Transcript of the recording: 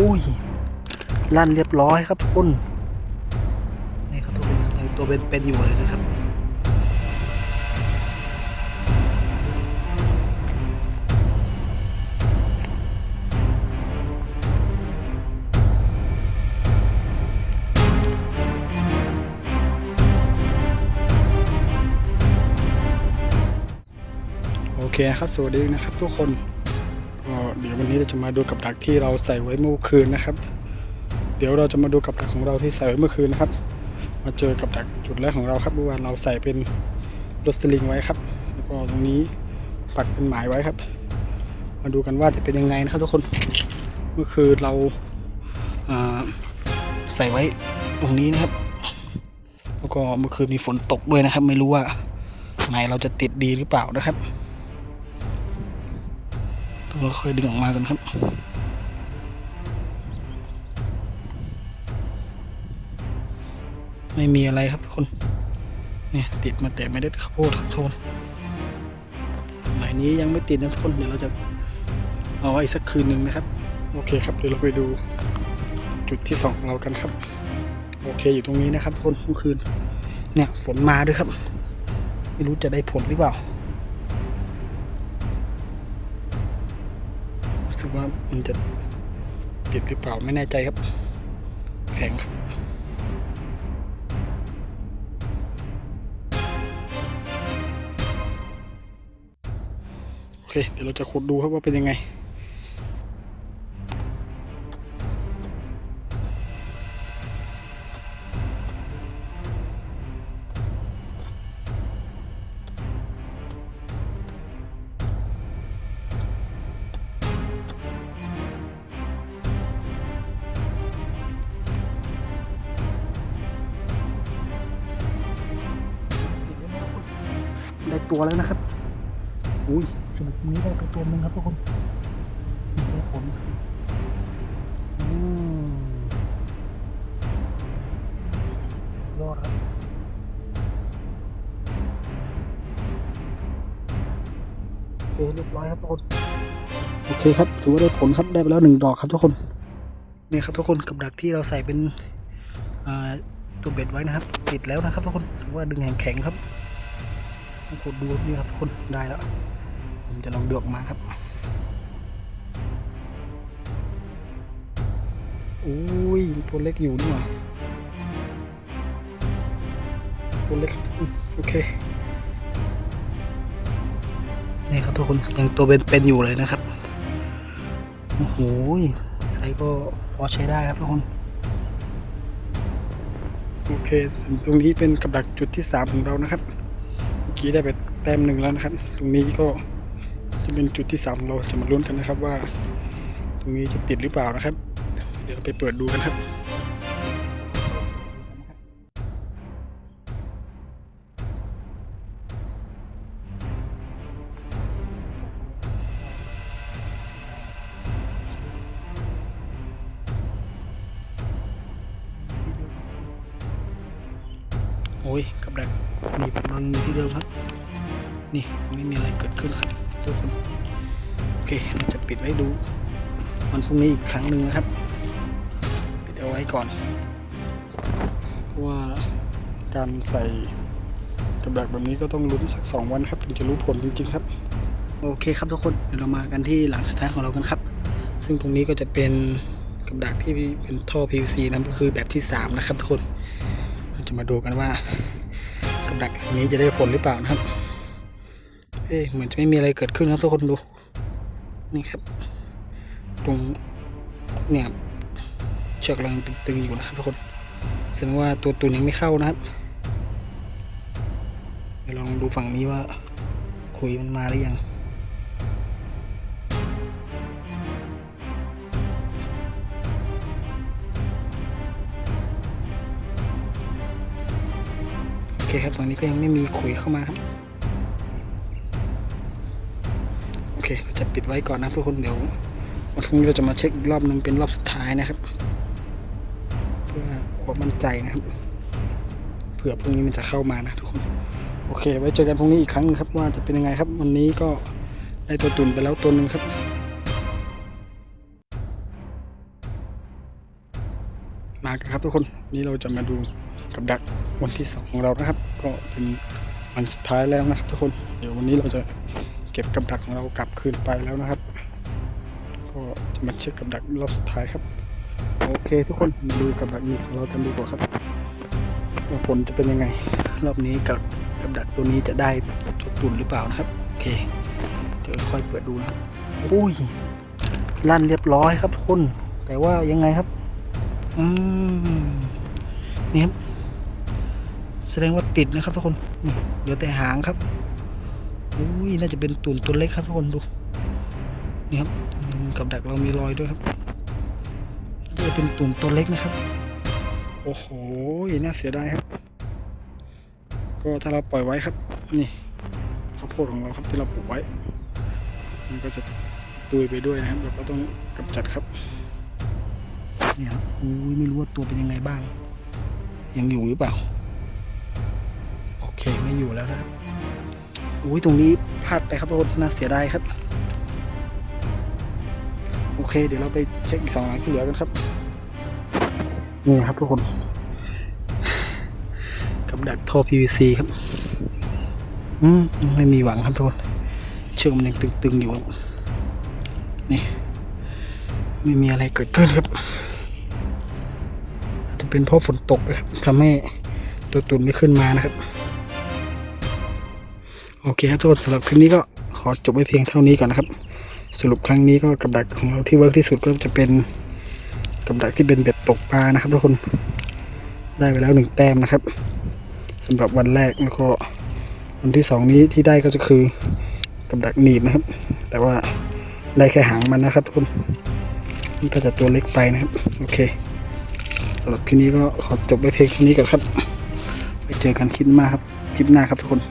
อุ้ยลั่นเรียบร้อยครับทุกคนนี่ครับทุกคนตัวเป็นเป็นอยู่เลยนะครับโอเคครับสวัสดีนะครับทุกคน ก็เดี๋ยววันนี้เราจะมาดูกับดักที่เราใส่ไว้เมื่อคืนนะครับ เดี๋ยวเราจะมาดูกับดักของเราที่ใส่ไว้เมื่อคืนนะครับ มาเจอกับดักจุดแรกของเราครับเมื่อวานเราใส่เป็นรถสลิงไว้ครับ แล้วก็ตรงนี้ปักเป็นหมายไว้ครับ มาดูกันว่าจะเป็นยังไงนะครับทุกคนเมื่อคืนเราาใส่ไว้ตรงนี้นะครับ แล้วก็เมื่อคืนมีฝนตกด้วยนะครับ ไม่รู้ว่าไหนเราจะติดดีหรือเปล่านะครับ ต้องค่อยๆดึงออกมากันครับไม่มีอะไรครับทุกคน เนี่ยติดมาแต่ไม่ได้ข้าวโพดครับทุกคนหมายนี้ยังไม่ติดนะทุกคน เดี๋ยวเราจะเอาไว้สักคืนหนึ่งนะครับ โอเคครับ เดี๋ยวเราไปดูจุดที่สองของเรากันครับ โอเคอยู่ตรงนี้นะครับทุกคนเมื่อคืน เนี่ยฝนมาด้วยครับ ไม่รู้จะได้ผลหรือเปล่า สึกว่ามันจะติดหรือเปล่าไม่แน่ใจครับ แข็งครับโอเคเดี๋ยวเราจะขุดดูครับว่าเป็นยังไง ตัวแล้วนะครับ อุ้ยสรุปนี้ได้ไปตัวหนึงครับทุกคนได้ผลครับอืมยอดครับโอเคเรียบร้อยครับทุกคนโอเคครับ ถือว่าได้ผลครับ ได้ไปแล้วหนึ่งดอกครับทุกคนนี่ครับทุกคนกับดักที่เราใส่เป็นอ่าตัวเบ็ดไว้นะครับ ติดแล้วนะครับทุกคนถือว่าดึงแข็งแข็งๆครับ ต้องกดดูนี่ครับทุกคนได้แล้ว ผมจะลองเดือกมาครับอุ้ยตัวเล็กอยู่นี่หว่าตัวเล็กอโอเคนี่ครับทุกคนยังตัวเป็นเป็นอยู่เลยนะครับโอ้โหไซก็พอใช้ได้ครับทุกคน โอเคส่วนตรงนี้เป็นกับดักจุดที่สามของเรานะครับ กี้ได้ไปแต้มหนึ่งแล้วนะครับ ตรงนี้ก็จะเป็นจุดที่สามเราจะมาลุ้นกันนะครับว่า ตรงนี้จะติดหรือเปล่านะครับ เดี๋ยวไปเปิดดูกันครับ อ้ยกับดักนี่ผมนอนอยู่ที่เดิมครับ นี่ไม่มีอะไรเกิดขึ้นครับทุกคนโอเคเราจะปิดไว้ดูวันพรุ่งนี้อีกครั้งหนึ่งนะครับ ปิดเอาไว้ก่อนว่าการใส่กับดักแบบนี้ก็ต้องลุ้นสักสองวันครับถึงจะรู้ผลจริงๆครับ โอเคครับทุกคนเดี๋ยวเรามากันที่หลังสุดท้ายของเรากันครับ ซึ่งตรงนี้ก็จะเป็นกับดักที่เป็นท่อ PVC นะก็คือแบบที่สามนะครับทุกคน จะมาดูกันว่ากับดักอันนี้จะได้ผลหรือเปล่านะครับ เอ๊ะเหมือนจะไม่มีอะไรเกิดขึ้นครับทุกคนดู นี่ครับ ตรงเนี่ยเชือกกำลังตึงๆอยู่นะครับทุกคนแสดงว่าตัวตุนยังไม่เข้านะครับเดี๋ยวลองดูฝั่งนี้ว่าคุยมันมาหรือยัง เคครับฝั่งนี้ก็ยังไม่มีขุยเข้ามาครับ โอเคเราจะปิดไว้ก่อนนะทุกคนเดี๋ยววันพรุ่งนี้เราจะมาเช็คอีกรอบหนึงเป็นรอบสุดท้ายนะครับ เพื่อความมั่นใจนะครับเผื่อพรุ่งนี้มันจะเข้ามานะทุกคน โอเค ไว้เจอกันพรุ่งนี้อีกครั้งนึงครับว่าจะเป็นยังไงครับ วันนี้ก็ได้ตัวตุนไปแล้วตัวหนึ่งครับกันครับทุกคน นี่เราจะมาดู กับดักวันที่สองของเรานะครับ ก็เป็นวันสุดท้ายแล้วนะครับทุกคนเดี๋ยววันนี้เราจะเก็บกับดักของเรากลับคืนไปแล้วนะครับ ก็จะมาเช็คกับดักรอบสุดท้ายครับโอเคทุกคนมาดูกับดักนี้ของเรากันดีกว่าครับว่าผลจะเป็นยังไง รอบนี้กับกับดักตัวนี้จะได้ตัวตุ่นหรือเปล่านะครับโอเคเดี๋ยวค่อยเปิดดูนะอุ้ยลั่นเรียบร้อยครับทุกคนแต่ว่ายังไงครับ อืมนี่ครับ แสดงว่าติดนะครับทุกคนเดี๋ยวแต่หางครับอุ้ยน่าจะเป็นตุ่นตัวเล็กครับทุกคนดูนี่ครับกับดักเรามีรอยด้วยครับน่าจะเป็นตุ่นตัวเล็กนะครับ โอ้โหน่าเสียดายครับ ก็ถ้าเราปล่อยไว้ครับ นี่ข้าวโพดของเราครับที่เราปลูกไว้ มันก็จะตุยไปด้วยนะครับเราก็ต้องกำจัดครับนี่ครับอุ้ยไม่รู้ว่าตัวเป็นยังไงบ้าง ยังอยู่หรือเปล่า เคไม่อยู่แล้วนะครับอุ้ยตรงนี้พลาดไปครับทุกคนน่าเสียดายครับ โอเค เดี๋ยวเราไปเช็คอีกสองหลังที่เหลือกันครับนี่ครับทุกคนกับดักท่อ PVC ครับ อืมไม่มีหวังครับทุกคนเชือกมันยังตึงๆอยู่นี่ไม่มีอะไรเกิดขึ้นครับอาจจะเป็นเพราะฝนตกนะครับทำให้ตัวตุ่นไม่ขึ้นมานะครับ โอเคครับทุกคนสำหรับคลิปนี้ก็ขอจบไว้เพียงเท่านี้ก่อนนะครับ สรุปครั้งนี้ก็กับดักของเราที่เวิร์กที่สุดก็จะเป็นกับดักที่เป็นเบ็ดตกปลานะครับทุกคนได้ไปแล้วหนึ่งแต้มนะครับสำหรับวันแรกแล้วก็วันที่สองนี้ที่ได้ก็จะคือกับดักหนีบนะครับ แต่ว่าได้แค่หางมันนะครับทุกคนมันจะตัวเล็กไปนะครับโอเคสำหรับคลิปนี้ก็ขอจบไว้เพียงเท่านี้ก่อนครับ ไปเจอกันคลิปหน้าครับคลิปหน้าครับทุกคน